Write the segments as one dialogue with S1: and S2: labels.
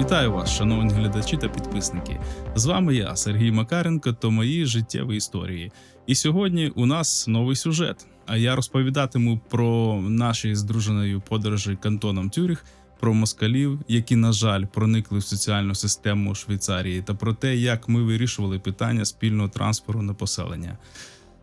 S1: Вітаю вас, шановні глядачі та підписники. З вами я, Сергій Макаренко, та мої життєві історії. І сьогодні у нас новий сюжет. А я розповідатиму про наші з дружиною подорожі кантоном Тюріх, про москалів, які, на жаль, проникли в соціальну систему Швейцарії, та про те, як ми вирішували питання спільного транспорту на поселення.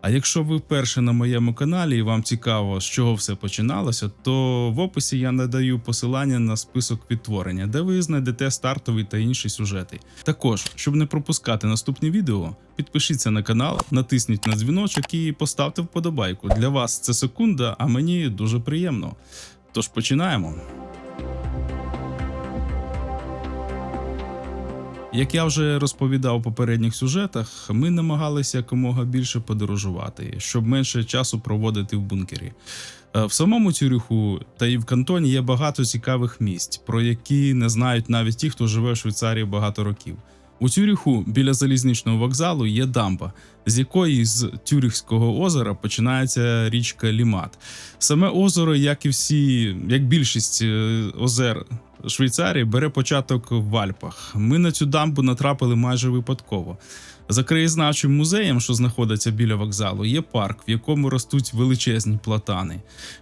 S1: А якщо ви вперше на моєму каналі і вам цікаво, з чого все починалося, то в описі я надаю посилання на список відтворення, де ви знайдете стартові та інші сюжети. Також, щоб не пропускати наступні відео, підпишіться на канал, натисніть на дзвіночок і поставте вподобайку. Для вас це секунда, а мені дуже приємно. Тож починаємо. Як я вже розповідав у попередніх сюжетах, ми намагалися якомога більше подорожувати, щоб менше часу проводити в бункері. Е, В самому Цюриху та і в Кантоні є багато цікавих місць, про які не знають навіть ті, хто живе в Швейцарії багато років. У Цюріху біля залізничного вокзалу є дамба, з якої з Тюріхського озера починається річка Лімат. Саме озеро, як і всі, як більшість е, озер Швейцарії, бере початок в Альпах. Ми на цю дамбу натрапили майже випадково. За краєзнавчим музеєм, що знаходиться біля вокзалу, є парк, в якому ростуть величезні платани.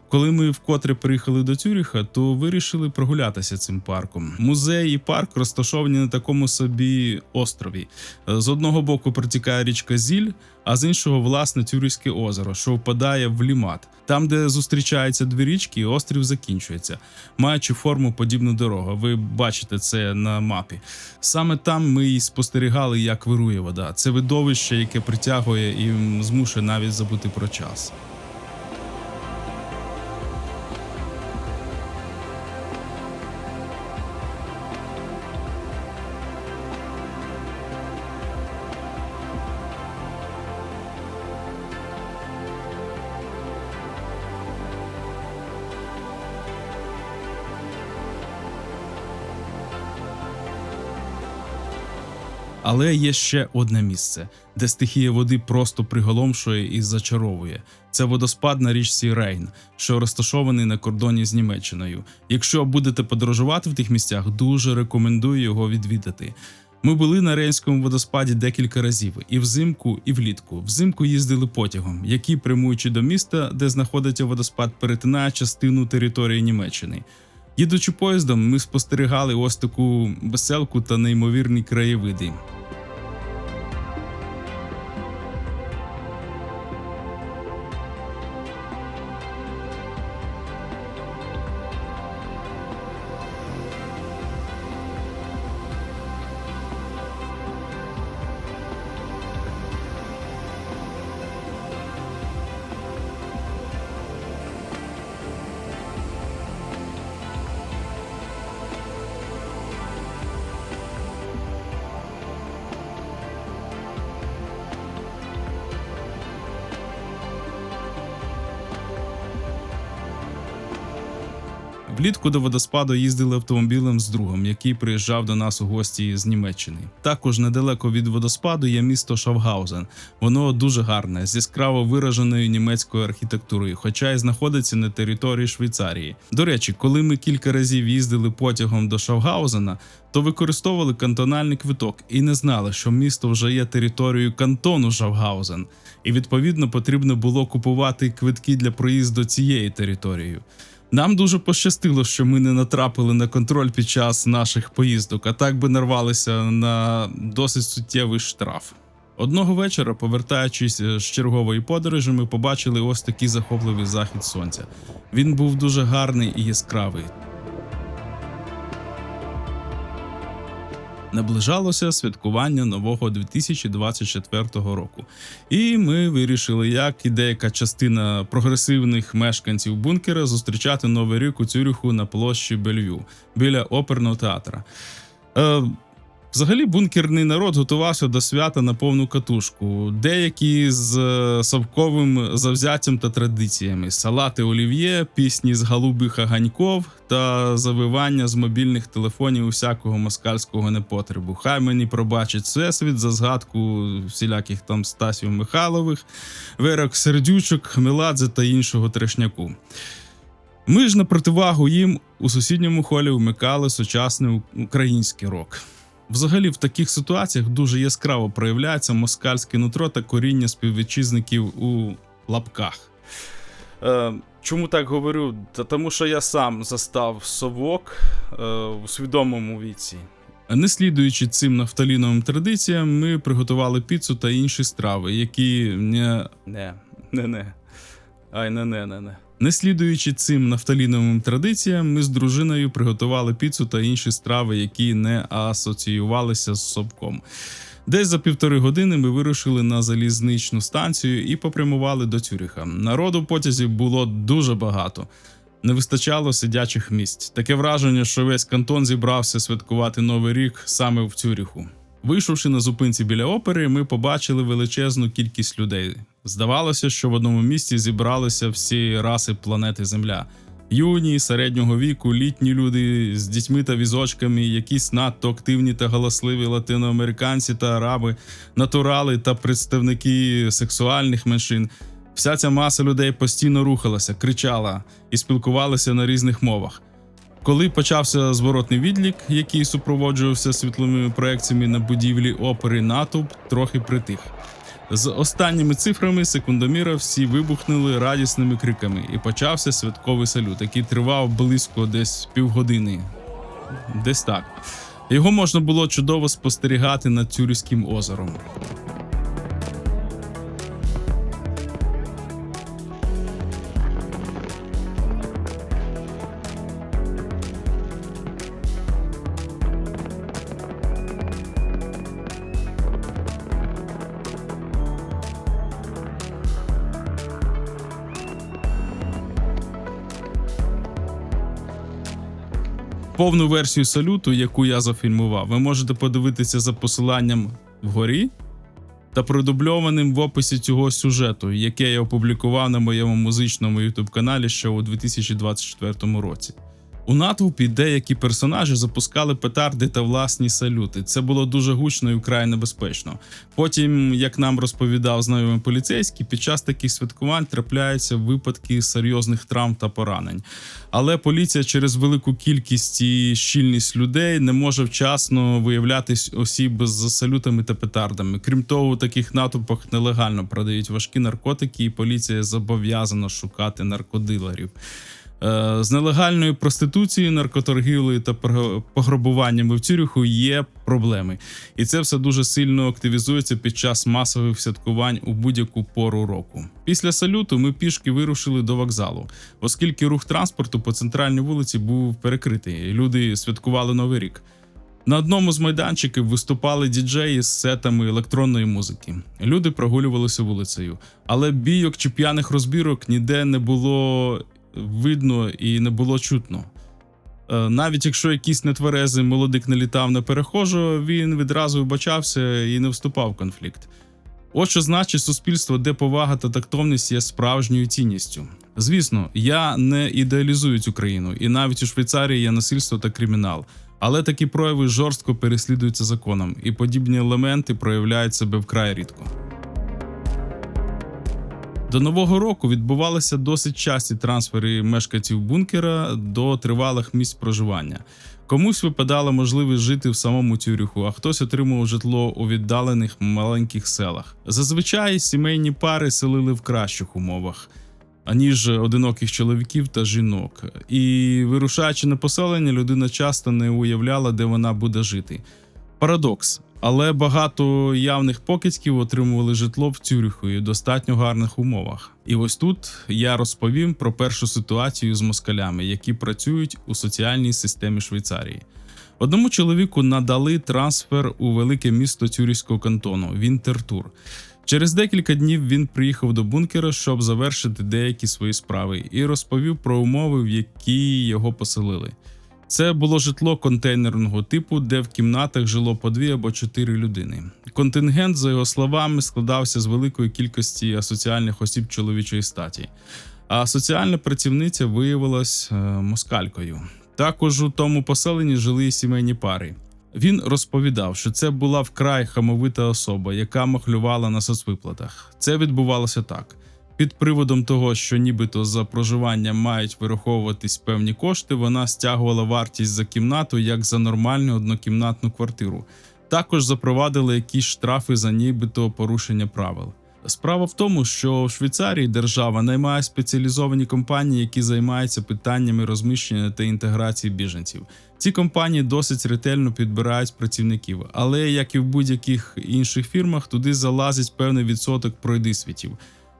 S1: Коли ми вкотре приїхали до Цюріха, то вирішили прогулятися цим парком. Музей і парк розташовані на такому собі острові. З одного боку протікає річка Зіль, а з іншого власне Тюрівське озеро, що впадає в лімат. Там, де зустрічаються дві річки, острів закінчується, маючи форму подібну дорогу. Ви бачите це на мапі. Саме там ми і спостерігали, як вирує вода. Це видовище, яке притягує і змушує навіть забути про час. Але є ще одне місце, де стихія води просто приголомшує і зачаровує. Це водоспад на річці Рейн, що розташований на кордоні з Німеччиною. Якщо будете подорожувати в тих місцях, дуже рекомендую його відвідати. Ми були на Рейнському водоспаді декілька разів, і взимку, і влітку. Взимку їздили потягом, який, прямуючи до міста, де знаходиться водоспад, перетинає частину території Німеччини. Їдучи поїздом, ми спостерігали ось таку веселку та неймовірні краєвиди. Влітку до водоспаду їздили автомобілем з другом, який приїжджав до нас у гості з Німеччини. Також недалеко від водоспаду є місто Шавгаузен. Воно дуже гарне, з яскраво вираженою німецькою архітектурою, хоча й знаходиться на території Швейцарії. До речі, коли ми кілька разів їздили потягом до Шавгаузена, то використовували кантональний квиток і не знали, що місто вже є територією кантону Шавгаузен, і відповідно потрібно було купувати квитки для проїзду цією територією. Нам дуже пощастило, що ми не натрапили на контроль під час наших поїздок, а так би нарвалися на досить суттєвий штраф. Одного вечора, повертаючись е, з чергової подорожі, ми побачили ось такий захопливий захід сонця. Він був дуже гарний і яскравий. Наближалося святкування нового 2024 року, і ми вирішили, як і деяка частина прогресивних мешканців бункера зустрічати новий рік у Цюріху на площі Бельвю біля оперного театра. Взагалі, бункерний народ готувався до свята на повну катушку. Деякі з е, совковим завзяттям та традиціями: салати олів'є, пісні з голубих ганьков та завивання з мобільних телефонів усякого москальського непотребу. Хай мені пробачить всесвіт за згадку всіляких там Стасів Михайлових, вирок сердючок, Меладзе та іншого трешняку. Ми ж на противагу їм у сусідньому холі вмикали сучасний український рок. Взагалі, в таких ситуаціях дуже яскраво проявляється москальське нутро та коріння співвітчизників у лапках. Е, чому так говорю? Та тому що я сам застав совок е, у свідомому віці. Не слідуючи цим нафталіновим традиціям, ми приготували піцу та інші страви, які не. Не, не, не. Ай, не, не, не, не. Не слідуючи цим нафталіновим традиціям, ми з дружиною приготували піцу та інші страви, які не асоціювалися з совком. Десь за півтори години ми вирушили на залізничну станцію і попрямували до Цюріха. Народу в потязі було дуже багато. Не вистачало сидячих місць. Таке враження, що весь кантон зібрався святкувати новий рік саме в Цюріху. Вийшовши на зупинці біля опери, ми побачили величезну кількість людей. Здавалося, що в одному місці зібралися всі раси планети Земля. Юні, середнього віку, літні люди з дітьми та візочками, якісь надто активні та галасливі латиноамериканці та араби, натурали та представники сексуальних меншин. Вся ця маса людей постійно рухалася, кричала і спілкувалася на різних мовах. Коли почався зворотний відлік, який супроводжувався світловими проекціями на будівлі опери, натовп трохи притих. З останніми цифрами секундоміра всі вибухнули радісними криками, і почався святковий салют, який тривав близько десь півгодини. Десь так. Його можна було чудово спостерігати над Тюрівським озером. Повну версію салюту, яку я зафільмував, ви можете подивитися за посиланням вгорі та продубльованим в описі цього сюжету, яке я опублікував на моєму музичному youtube каналі ще у 2024 році. У натовпі деякі персонажі запускали петарди та власні салюти. Це було дуже гучно і вкрай небезпечно. Потім, як нам розповідав знайомий поліцейський, під час таких святкувань трапляються випадки серйозних травм та поранень. Але поліція через велику кількість і щільність людей не може вчасно виявляти осіб з салютами та петардами. Крім того, у таких натовпах нелегально продають важкі наркотики, і поліція зобов'язана шукати наркодилерів. Е, З нелегальною проституцією, наркоторгівлею та пограбуваннями в Цюріху є проблеми, і це все дуже сильно активізується під час масових святкувань у будь-яку пору року. Після салюту ми пішки вирушили до вокзалу, оскільки рух транспорту по центральній вулиці був перекритий. Люди святкували новий рік. На одному з майданчиків виступали діджеї з сетами електронної музики. Люди прогулювалися вулицею, але бійок чи п'яних розбірок ніде не було видно і не було чутно. Е, Навіть якщо якийсь нетверезий молодик налітав на перехожого, він відразу вибачався і не вступав в конфлікт. От що значить суспільство, де повага та тактовність є справжньою цінністю. Звісно, я не ідеалізую цю країну, і навіть у Швейцарії є насильство та кримінал. Але такі прояви жорстко переслідуються законом, і подібні елементи проявляють себе вкрай рідко. До нового року відбувалися досить часті трансфери мешканців бункера до тривалих місць проживання. Комусь випадала можливість жити в самому Цюріху, а хтось отримував житло у віддалених маленьких селах. Зазвичай сімейні пари селили в кращих умовах, аніж одиноких чоловіків та жінок. І вирушаючи на поселення, людина часто не уявляла, де вона буде жити. Парадокс. Але багато явних покидьків отримували житло в Цюріху і в достатньо гарних умовах. І ось тут я розповім про першу ситуацію з москалями, які працюють у соціальній системі Швейцарії. Одному чоловіку надали трансфер у велике місто Цюріхського кантону Вінтертур. Через декілька днів він приїхав до бункера, щоб завершити деякі свої справи, і розповів про умови, в які його поселили. Це було житло контейнерного типу, де в кімнатах жило по дві або чотири людини. Контингент, за його словами, складався з великої кількості асоціальних осіб чоловічої статі. А соціальна працівниця виявилась е, москалькою. Також у тому поселенні жили й сімейні пари. Він розповідав, що це була вкрай хамовита особа, яка махлювала на соцвиплатах. Це відбувалося так. Під приводом того, що нібито за проживання мають вираховуватись певні кошти, вона стягувала вартість за кімнату як за нормальну однокімнатну квартиру. Також запровадили якісь штрафи за нібито порушення правил. Справа в тому, що в Швейцарії держава наймає спеціалізовані компанії, які займаються питаннями розміщення та інтеграції біженців. Ці компанії досить ретельно підбирають працівників, але як і в будь-яких інших фірмах, туди залазить певний відсоток пройдисвітів.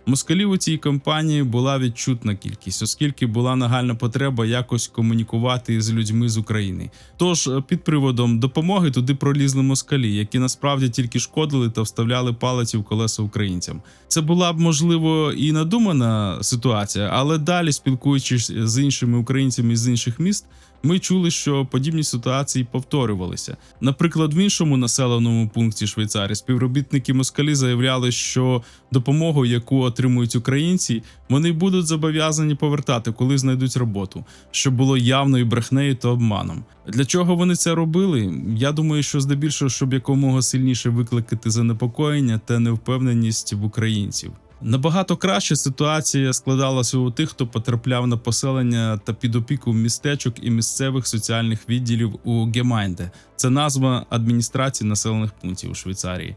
S1: Москалів у цій компанії була відчутна кількість, оскільки була нагальна потреба якось комунікувати з людьми з України. Тож е, під приводом допомоги туди пролізли москалі, які насправді тільки шкодили та вставляли палиці в колеса українцям. Це була б можливо і надумана ситуація, але далі, спілкуючись з іншими українцями з інших міст. Ми чули, що подібні ситуації повторювалися. Наприклад, в іншому населеному пункті Швейцарії співробітники москалі заявляли, що допомогу, яку отримують українці, вони будуть зобов'язані повертати, коли знайдуть роботу, що було явною брехнею та обманом. Для чого вони це робили? Я думаю, що здебільшого, щоб якомога сильніше викликати занепокоєння та невпевненість в українців. Набагато краще ситуація складалася у тих, хто потрапляв на поселення та під опіку містечок і місцевих соціальних відділів у Гемайнде. Це назва адміністрації населених пунктів у Швейцарії.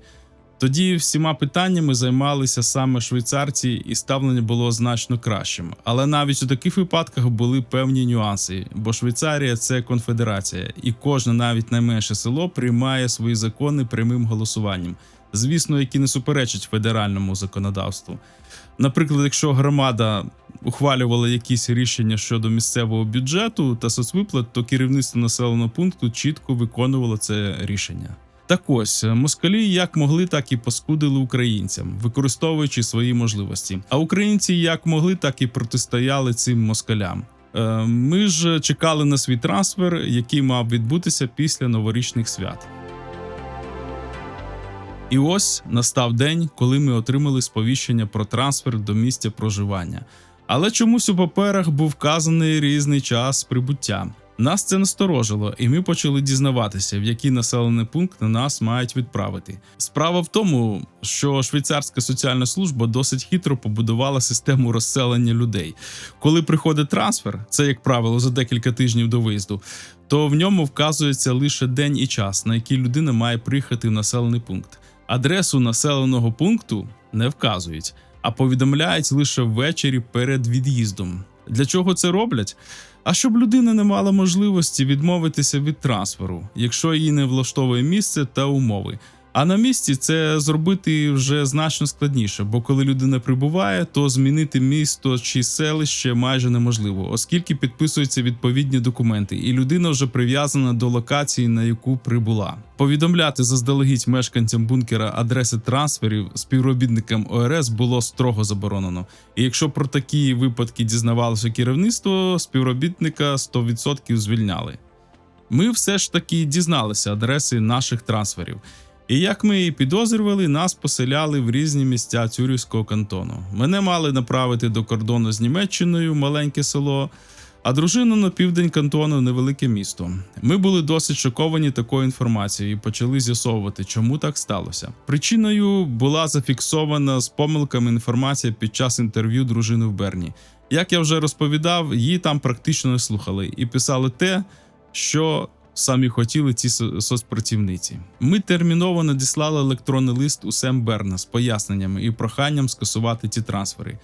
S1: Тоді всіма питаннями займалися саме швейцарці, і ставлення було значно кращим. Але навіть у таких випадках були певні нюанси, бо Швейцарія це конфедерація, і кожне, навіть найменше село, приймає свої закони прямим голосуванням звісно, які не суперечать федеральному законодавству. Наприклад, якщо громада ухвалювала якісь рішення щодо місцевого бюджету та соцвиплат, то керівництво населеного пункту чітко виконувало це рішення. Так ось москалі як могли, так і паскудили українцям, використовуючи свої можливості. А українці як могли, так і протистояли цим москалям. Е, ми ж чекали на свій трансфер, який мав відбутися після новорічних свят. І ось настав день, коли ми отримали сповіщення про трансфер до місця проживання. Але чомусь у паперах був вказаний різний час прибуття. Нас це насторожило, і ми почали дізнаватися, в який населений пункт на нас мають відправити. Справа в тому, що швейцарська соціальна служба досить хитро побудувала систему розселення людей. Коли приходить трансфер, це як правило за декілька тижнів до виїзду, то в ньому вказується лише день і час, на який людина має приїхати в населений пункт. Адресу населеного пункту не вказують, а повідомляють лише ввечері перед від'їздом. Для чого це роблять? А щоб людина не мала можливості відмовитися від трансферу, якщо її не влаштовує місце та умови. А на місці це зробити вже значно складніше, бо коли людина прибуває, то змінити місто чи селище майже неможливо, оскільки підписуються відповідні документи, і людина вже прив'язана до локації, на яку прибула. Повідомляти заздалегідь мешканцям бункера адреси трансферів співробітникам ОРС було строго заборонено. І якщо про такі випадки дізнавалося керівництво, співробітника 100% звільняли. Ми все ж таки дізналися адреси наших трансферів. І як ми і підозрювали, нас поселяли в різні місця Цюрівського кантону. Мене мали направити до кордону з Німеччиною, маленьке село, а дружину на південь кантону невелике місто. Ми були досить шоковані такою інформацією і почали з'ясовувати, чому так сталося. Причиною була зафіксована з помилками інформація під час інтерв'ю дружини в Берні. Як я вже розповідав, її там практично не слухали і писали те, що самі хотіли ці соцпрацівниці. Ми терміново надіслали електронний лист у Сем Берна з поясненнями і проханням скасувати ці трансфери.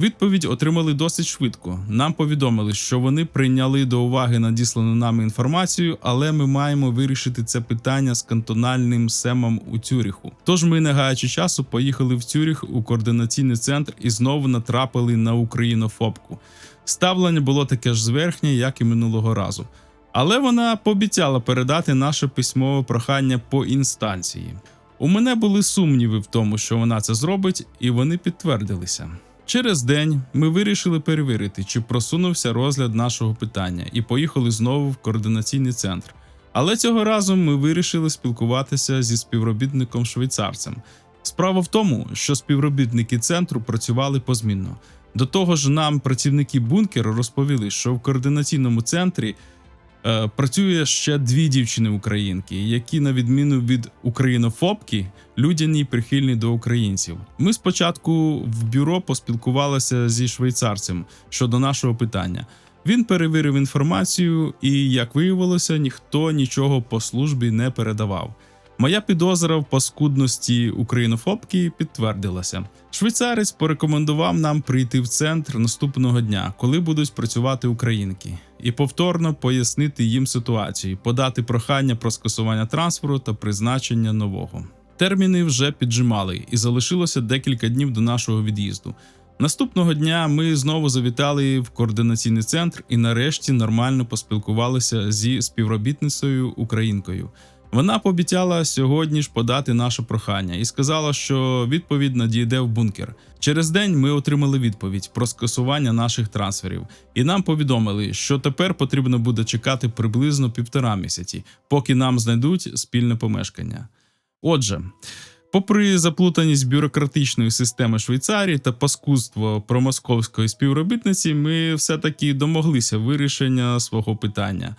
S1: Відповідь отримали досить швидко. Нам повідомили, що вони прийняли до уваги надіслану нами інформацію, але ми маємо вирішити це питання з кантональним семом у Цюріху. Тож ми, не гаючи часу, поїхали в Цюріх у координаційний центр і знову натрапили на українофобку. Ставлення було таке ж зверхнє, як і минулого разу. Але вона пообіцяла передати наше письмове прохання по інстанції. У мене були сумніви в тому, що вона це зробить, і вони підтвердилися. Через день ми вирішили перевірити, чи просунувся розгляд нашого питання, і поїхали знову в координаційний центр. Але цього разу ми вирішили спілкуватися зі співробітником швейцарцем. Справа в тому, що співробітники центру працювали позмінно. До того ж, нам працівники бункеру розповіли, що в координаційному центрі Працює ще дві дівчини-українки, які, на відміну від українофобки, людяні прихильні до українців. Ми спочатку в бюро поспілкувалися зі швейцарцем щодо нашого питання. Він перевірив інформацію, і, як виявилося, ніхто нічого по службі не передавав. Моя підозра в паскудності українофобки підтвердилася. Швейцарець порекомендував нам прийти в центр наступного дня, коли будуть працювати українки, і повторно пояснити їм ситуацію, подати прохання про скасування трансферу та призначення нового. Терміни вже піджимали, і залишилося декілька днів до нашого від'їзду. Наступного дня ми знову завітали в координаційний центр і нарешті нормально поспілкувалися зі співробітницею українкою. Вона пообіцяла сьогодні ж подати наше прохання і сказала, що відповідь надійде в бункер. Через день ми отримали відповідь про скасування наших трансферів, і нам повідомили, що тепер потрібно буде чекати приблизно півтора місяці, поки нам знайдуть спільне помешкання. Отже, попри заплутаність бюрократичної системи Швейцарії та паскудство промосковської співробітниці, ми все-таки домоглися вирішення свого питання.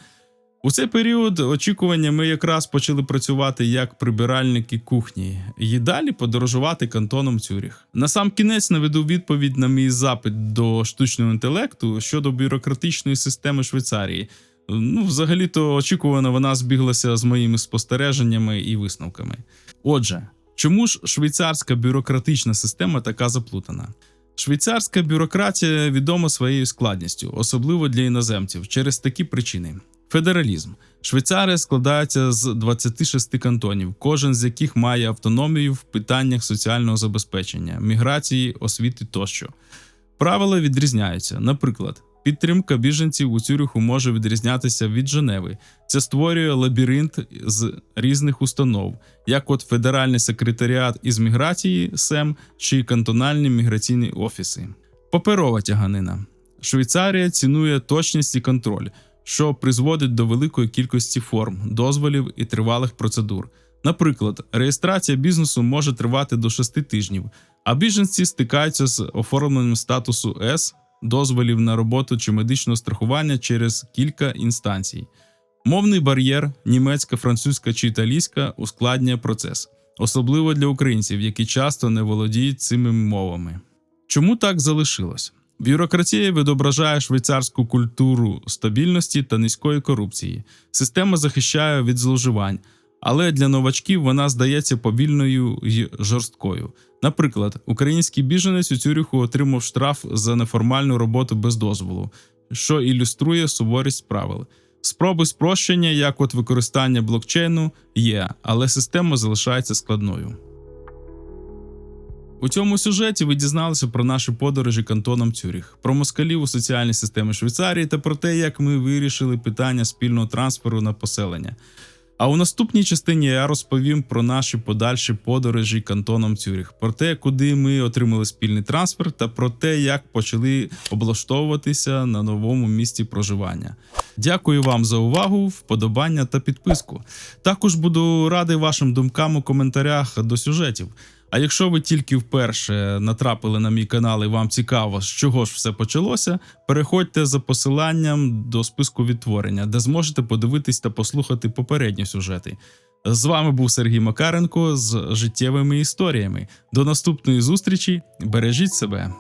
S1: У цей період очікування ми якраз почали працювати як прибиральники кухні і далі подорожувати кантоном Цюріх. На сам кінець наведу відповідь на мій запит до штучного інтелекту щодо бюрократичної системи Швейцарії. Ну, взагалі-то очікувано вона збіглася з моїми спостереженнями і висновками. Отже, чому ж швейцарська бюрократична система така заплутана? Швейцарська бюрократія відома своєю складністю, особливо для іноземців, через такі причини. Федералізм. Швейцарія складається з 26 кантонів, кожен з яких має автономію в питаннях соціального забезпечення, міграції, освіти тощо. Правила відрізняються. Наприклад, підтримка біженців у Цюриху може відрізнятися від Женеви. Це створює лабіринт з різних установ, як от Федеральний секретаріат із міграції СЕМ чи кантональні міграційні офіси. Паперова тяганина. Швейцарія цінує точність і контроль що призводить до великої кількості форм, дозволів і тривалих процедур. Наприклад, реєстрація бізнесу може тривати до 6 тижнів, а біженці стикаються з оформленням статусу С, дозволів на роботу чи медичного страхування через кілька інстанцій. Мовний бар'єр, німецька, французька чи італійська ускладнює процес, особливо для українців, які часто не володіють цими мовами. Чому так залишилось? Бюрократія відображає швейцарську культуру стабільності та низької корупції. Система захищає від зловживань, але для новачків вона здається повільною й жорсткою. Наприклад, український біженець у Цюріху отримав штраф за неформальну роботу без дозволу, що ілюструє суворість правил. Спроби спрощення, як от використання блокчейну, є, але система залишається складною. У цьому сюжеті ви дізналися про наші подорожі кантоном Цюріх, про москалів у соціальній системі Швейцарії та про те, як ми вирішили питання спільного трансферу на поселення. А у наступній частині я розповім про наші подальші подорожі кантоном Цюріх, про те, куди ми отримали спільний трансфер, та про те, як почали облаштовуватися на новому місці проживання. Дякую вам за увагу, вподобання та підписку. Також буду радий вашим думкам у коментарях до сюжетів. А якщо ви тільки вперше натрапили на мій канал і вам цікаво, з чого ж все почалося, переходьте за посиланням до списку відтворення, де зможете подивитись та послухати попередні сюжети. З вами був Сергій Макаренко з життєвими історіями. До наступної зустрічі. Бережіть себе.